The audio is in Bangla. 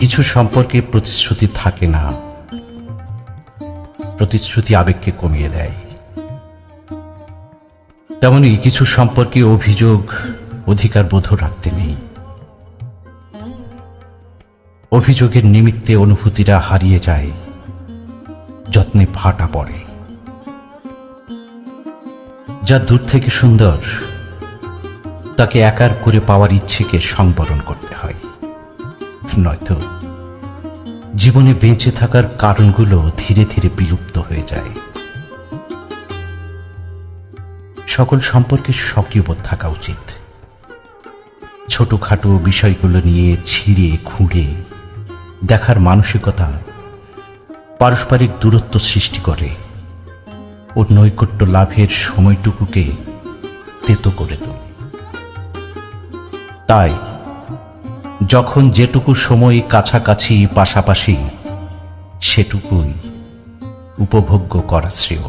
কিছু সম্পর্কে প্রতিশ্রুতি থাকে না। প্রতিশ্রুতি আবেগকে কমিয়ে দেয়। তেমনি কিছু সম্পর্কে অভিযোগ, অধিকার বোধ রাখতে নেই। অভিযোগের নিমিত্তে অনুভূতিরা হারিয়ে যায়, যত্নে ফাটা পড়ে। যা দূর থেকে সুন্দর, তাকে একার করে পাওয়ার ইচ্ছেকে সংবরণ করতে হয়। নয়তো। জীবনে বেঁচে থাকার কারণগুলো ধীরে ধীরে বিলুপ্ত হয়ে যায়। সকল সম্পর্কে সক্রিয়বোধ থাকা উচিত। ছোটখাটো বিষয়গুলো নিয়ে ছিঁড়ে, খুঁড়ে দেখার মানসিকতা পারস্পরিক দূরত্ব সৃষ্টি করে ও নৈকট্য লাভের সময়টুকুকে তেতো করে তোলে। তাই যখন যেটুকু সময় কাছাকাছি পাশাপাশি সেটুকুই উপভোগ্য করা শ্রেয়।